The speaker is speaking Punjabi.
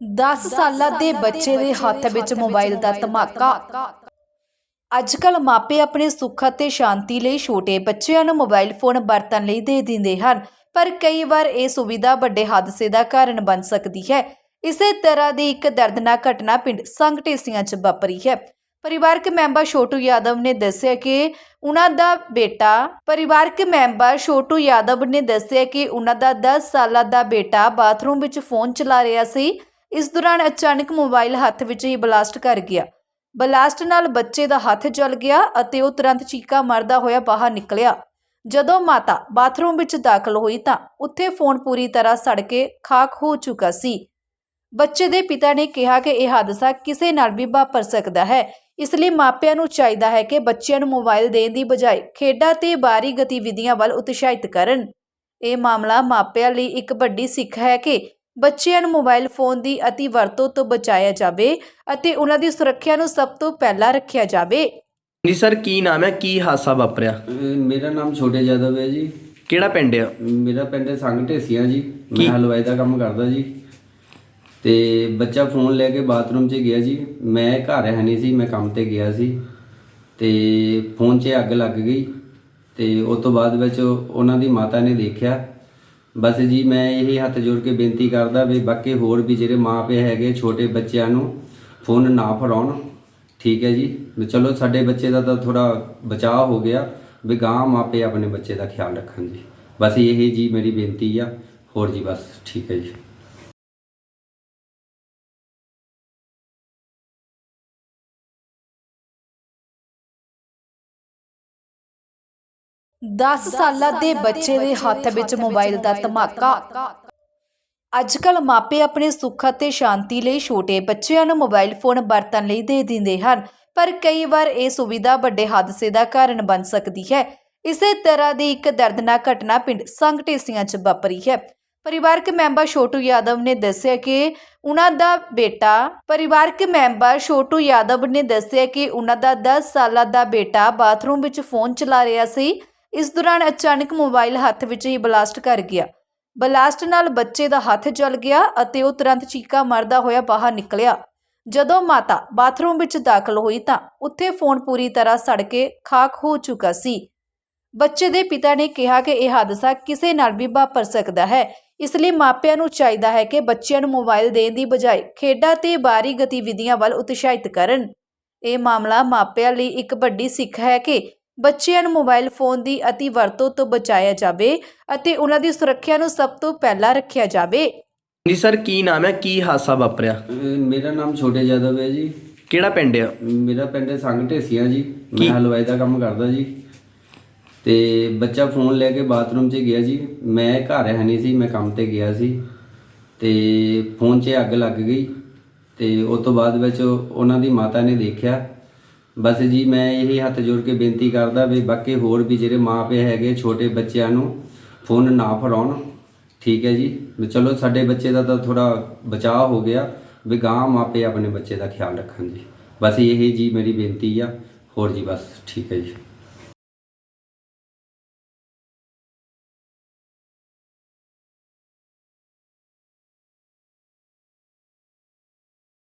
10 ਸਾਲਾਂ ਦੇ ਬੱਚੇ ਦੇ ਹੱਥ ਵਿੱਚ ਮੋਬਾਈਲ ਦਾ ਧਮਾਕਾ। ਅੱਜਕੱਲ ਮਾਪੇ ਆਪਣੇ ਸੁੱਖ ਅਤੇ ਸ਼ਾਂਤੀ ਲਈ ਛੋਟੇ ਬੱਚਿਆਂ ਨੂੰ ਮੋਬਾਈਲ ਫੋਨ ਵਰਤਣ ਲਈ ਦੇ ਦਿੰਦੇ ਹਨ ਪਰ ਕਈ ਵਾਰ ਇਹ ਸੁਵਿਧਾ ਵੱਡੇ ਹਾਦਸੇ ਦਾ ਕਾਰਨ ਬਣ ਸਕਦੀ ਹੈ। ਇਸੇ ਤਰ੍ਹਾਂ ਦੀ ਇੱਕ ਦਰਦਨਾਕ ਘਟਨਾ ਪਿੰਡ ਸੰਗਟੇਸੀਆਂ 'ਚ ਵਾਪਰੀ ਹੈ। ਪਰਿਵਾਰਕ ਮੈਂਬਰ ਛੋਟੂ ਯਾਦਵ ਨੇ ਦੱਸਿਆ ਕਿ ਉਹਨਾਂ ਦਾ ਬੇਟਾ ਪਰਿਵਾਰਕ ਮੈਂਬਰ ਛੋਟੂ ਯਾਦਵ ਨੇ ਦੱਸਿਆ ਕਿ ਉਹਨਾਂ ਦਾ 10 ਸਾਲਾਂ ਦਾ ਬੇਟਾ ਬਾਥਰੂਮ ਵਿੱਚ ਫੋਨ ਚਲਾ ਰਿਹਾ ਸੀ। ਇਸ ਦੌਰਾਨ ਅਚਾਨਕ ਮੋਬਾਈਲ ਹੱਥ ਵਿੱਚ ਹੀ ਬਲਾਸਟ ਕਰ ਗਿਆ। ਬਲਾਸਟ ਨਾਲ ਬੱਚੇ ਦਾ ਹੱਥ ਜਲ ਗਿਆ ਅਤੇ ਉਹ ਤੁਰੰਤ ਚੀਕਾ ਮਾਰਦਾ ਹੋਇਆ ਬਾਹਰ ਨਿਕਲਿਆ। ਜਦੋਂ ਮਾਤਾ ਬਾਥਰੂਮ ਵਿੱਚ ਦਾਖਲ ਹੋਈ ਤਾਂ ਉੱਥੇ ਫੋਨ ਪੂਰੀ ਤਰ੍ਹਾਂ ਸੜ ਕੇ ਖਾਕ ਹੋ ਚੁੱਕਾ ਸੀ। ਬੱਚੇ ਦੇ ਪਿਤਾ ਨੇ ਕਿਹਾ ਕਿ ਇਹ ਹਾਦਸਾ ਕਿਸੇ ਨਾਲ ਵੀ ਵਾਪਰ ਸਕਦਾ ਹੈ। ਇਸ ਲਈ ਮਾਪਿਆਂ ਨੂੰ ਚਾਹੀਦਾ ਹੈ ਕਿ ਬੱਚਿਆਂ ਨੂੰ ਮੋਬਾਈਲ ਦੇਣ ਦੀ ਬਜਾਏ ਖੇਡਾਂ ਤੇ ਬਾਹਰੀ ਗਤੀਵਿਧੀਆਂ ਵੱਲ ਉਤਸ਼ਾਹਿਤ ਕਰਨ। ਇਹ ਮਾਮਲਾ ਮਾਪਿਆਂ ਲਈ ਇੱਕ ਵੱਡੀ ਸਿੱਖ ਹੈ ਕਿ ਬੱਚਿਆਂ ਨੂੰ ਮੋਬਾਈਲ ਫੋਨ ਦੀ ਅਤੀ ਵਰਤੋਂ ਤੋਂ ਬਚਾਇਆ ਜਾਵੇ ਅਤੇ ਉਹਨਾਂ ਦੀ ਸੁਰੱਖਿਆ ਨੂੰ ਸਭ ਤੋਂ ਪਹਿਲਾਂ ਰੱਖਿਆ ਜਾਵੇ। ਜੀ ਸਰ ਕੀ ਨਾਮ ਹੈ? ਕੀ ਹਾਦਸਾ ਵਾਪਰਿਆ? ਅਹ ਮੇਰਾ ਨਾਮ ਛੋਟੇ ਯਾਦਵ ਹੈ ਜੀ। ਕਿਹੜਾ ਪਿੰਡ ਆ ਮੇਰਾ ਪਿੰਡ ਸੰਗ ਢੇਸੀਆਂ ਜੀ? ਮੈਂ ਹਲਵਾਈ ਦਾ ਕੰਮ ਕਰਦਾ ਜੀ। ਤੇ ਬੱਚਾ ਫੋਨ ਲੈ ਕੇ ਬਾਥਰੂਮ 'ਚ ਗਿਆ ਜੀ। ਮੈਂ ਘਰ ਹੈ ਨਹੀਂ ਸੀ ਮੈਂ ਕੰਮ ਤੇ ਗਿਆ ਸੀ। ਤੇ ਫੋਨ 'ਚ ਅੱਗ ਲੱਗ ਗਈ। ਤੇ ਉਸ ਤੋਂ ਬਾਅਦ ਵਿੱਚ ਉਹਨਾਂ ਦੀ ਮਾਤਾ ਨੇ ਦੇਖਿਆ। ਬਸ ਜੀ, ਮੈਂ ਇਹ ਹੱਥ ਜੋੜ ਕੇ ਬੇਨਤੀ ਕਰਦਾ ਵੀ ਬਾਕੀ ਹੋਰ ਵੀ ਜਿਹੜੇ ਮਾਪੇ ਹੈਗੇ, ਛੋਟੇ ਬੱਚਿਆਂ ਨੂੰ ਫੋਨ ਨਾ ਫੜਾਉਣ। ਠੀਕ ਹੈ ਜੀ। ਚਲੋ, ਸਾਡੇ ਬੱਚੇ ਦਾ ਤਾਂ ਥੋੜਾ ਬਚਾਅ ਹੋ ਗਿਆ। ਵੀ ਗਾਂ ਮਾਪੇ ਆਪਣੇ ਬੱਚੇ ਦਾ ਖਿਆਲ ਰੱਖਣ ਜੀ। ਬਸ ਇਹ ਜੀ, ਮੇਰੀ ਬੇਨਤੀ ਆ। ਹੋਰ ਜੀ, ਬਸ ਠੀਕ ਹੈ ਜੀ। 10 ਸਾਲਾਂ ਦੇ ਬੱਚੇ ਦੇ ਹੱਥ ਵਿੱਚ ਮੋਬਾਈਲ ਦਾ ਧਮਾਕਾ। ਅੱਜਕੱਲ ਮਾਪੇ ਆਪਣੇ ਸੁੱਖ ਅਤੇ ਸ਼ਾਂਤੀ ਲਈ ਛੋਟੇ ਬੱਚਿਆਂ ਨੂੰ ਮੋਬਾਈਲ ਫੋਨ ਵਰਤਣ ਲਈ ਦੇ ਦਿੰਦੇ ਹਨ ਪਰ ਕਈ ਵਾਰ ਇਹ ਸੁਵਿਧਾ ਵੱਡੇ ਹਾਦਸੇ ਦਾ ਕਾਰਨ ਬਣ ਸਕਦੀ ਹੈ। ਇਸੇ ਤਰ੍ਹਾਂ ਦੀ ਇੱਕ ਦਰਦਨਾਕ ਘਟਨਾ ਪਿੰਡ ਸੰਗਟੇਸੀਆਂ 'ਚ ਵਾਪਰੀ ਹੈ। ਪਰਿਵਾਰਕ ਮੈਂਬਰ ਛੋਟੂ ਯਾਦਵ ਨੇ ਦੱਸਿਆ ਕਿ ਉਹਨਾਂ ਦਾ ਬੇਟਾ ਪਰਿਵਾਰਕ ਮੈਂਬਰ ਛੋਟੂ ਯਾਦਵ ਨੇ ਦੱਸਿਆ ਕਿ ਉਹਨਾਂ ਦਾ 10 ਸਾਲਾਂ ਦਾ ਬੇਟਾ ਬਾਥਰੂਮ ਵਿੱਚ ਫੋਨ ਚਲਾ ਰਿਹਾ ਸੀ ਇਸ ਦੌਰਾਨ ਅਚਾਨਕ ਮੋਬਾਈਲ ਹੱਥ ਵਿੱਚ ਹੀ ਬਲਾਸਟ ਕਰ ਗਿਆ। ਬਲਾਸਟ ਨਾਲ ਬੱਚੇ ਦਾ ਹੱਥ ਜਲ ਗਿਆ ਅਤੇ ਉਹ ਤੁਰੰਤ ਚੀਕਾ ਮਾਰਦਾ ਹੋਇਆ ਬਾਹਰ ਨਿਕਲਿਆ। ਜਦੋਂ ਮਾਤਾ ਬਾਥਰੂਮ ਵਿੱਚ ਦਾਖਲ ਹੋਈ ਤਾਂ ਉੱਥੇ ਫੋਨ ਪੂਰੀ ਤਰ੍ਹਾਂ ਸੜ ਕੇ ਖਾਕ ਹੋ ਚੁੱਕਾ ਸੀ। ਬੱਚੇ ਦੇ ਪਿਤਾ ਨੇ ਕਿਹਾ ਕਿ ਇਹ ਹਾਦਸਾ ਕਿਸੇ ਨਾਲ ਵੀ ਵਾਪਰ ਸਕਦਾ ਹੈ। ਇਸ ਲਈ ਮਾਪਿਆਂ ਨੂੰ ਚਾਹੀਦਾ ਹੈ ਕਿ ਬੱਚਿਆਂ ਨੂੰ ਮੋਬਾਈਲ ਦੇਣ ਦੀ ਬਜਾਏ ਖੇਡਾਂ ਤੇ ਬਾਹਰੀ ਗਤੀਵਿਧੀਆਂ ਵੱਲ ਉਤਸ਼ਾਹਿਤ ਕਰਨ। ਇਹ ਮਾਮਲਾ ਮਾਪਿਆਂ ਲਈ ਇੱਕ ਵੱਡੀ ਸਿੱਖ ਹੈ ਕਿ ਬੱਚਿਆਂ ਨੂੰ ਮੋਬਾਈਲ ਫੋਨ ਦੀ ਅਤੀ ਵਰਤੋਂ ਤੋਂ ਬਚਾਇਆ ਜਾਵੇ ਅਤੇ ਉਹਨਾਂ ਦੀ ਸੁਰੱਖਿਆ ਨੂੰ ਸਭ ਤੋਂ ਪਹਿਲਾਂ ਰੱਖਿਆ ਜਾਵੇ। ਜੀ ਸਰ ਕੀ ਨਾਮ ਹੈ? ਕੀ ਹਾਦਸਾ ਵਾਪਰਿਆ? ਅਹ ਮੇਰਾ ਨਾਮ ਛੋਟੇ ਯਾਦਵ ਹੈ ਜੀ। ਕਿਹੜਾ ਪਿੰਡ ਆ? ਮੇਰਾ ਪਿੰਡ ਸੰਗ ਢੇਸੀਆਂ ਜੀ? ਮੈਂ ਹਲਵਾਈ ਦਾ ਕੰਮ ਕਰਦਾ ਜੀ। ਤੇ ਬੱਚਾ ਫੋਨ ਲੈ ਕੇ ਬਾਥਰੂਮ 'ਚ ਗਿਆ ਜੀ। ਮੈਂ ਘਰ ਹੈ ਨਹੀਂ ਸੀ ਮੈਂ ਕੰਮ ਤੇ ਗਿਆ ਸੀ। ਤੇ ਫੋਨ 'ਚ ਅੱਗ ਲੱਗ ਗਈ। ਤੇ ਉਸ ਤੋਂ ਬਾਅਦ ਵਿੱਚ ਉਹਨਾਂ ਦੀ ਮਾਤਾ ਨੇ ਦੇਖਿਆ। ਬਸ ਜੀ, ਮੈਂ ਇਹ ਹੱਥ ਜੋੜ ਕੇ ਬੇਨਤੀ ਕਰਦਾ ਵੀ ਬਾਕੀ ਹੋਰ ਵੀ ਜਿਹੜੇ ਮਾਪੇ ਹੈਗੇ, ਛੋਟੇ ਬੱਚਿਆਂ ਨੂੰ ਫੋਨ ਨਾ ਫੜਾਉਣ। ਠੀਕ ਹੈ ਜੀ? ਵੀ ਚਲੋ ਸਾਡੇ ਬੱਚੇ ਦਾ ਤਾਂ ਥੋੜਾ ਬਚਾਅ ਹੋ ਗਿਆ। ਵੀ ਗਾਂ ਮਾਪੇ ਆਪਣੇ ਬੱਚੇ ਦਾ ਖਿਆਲ ਰੱਖਣ ਜੀ। ਬਸ ਇਹ ਜੀ ਮੇਰੀ ਬੇਨਤੀ ਆ। ਹੋਰ ਜੀ ਬਸ ਠੀਕ ਹੈ ਜੀ।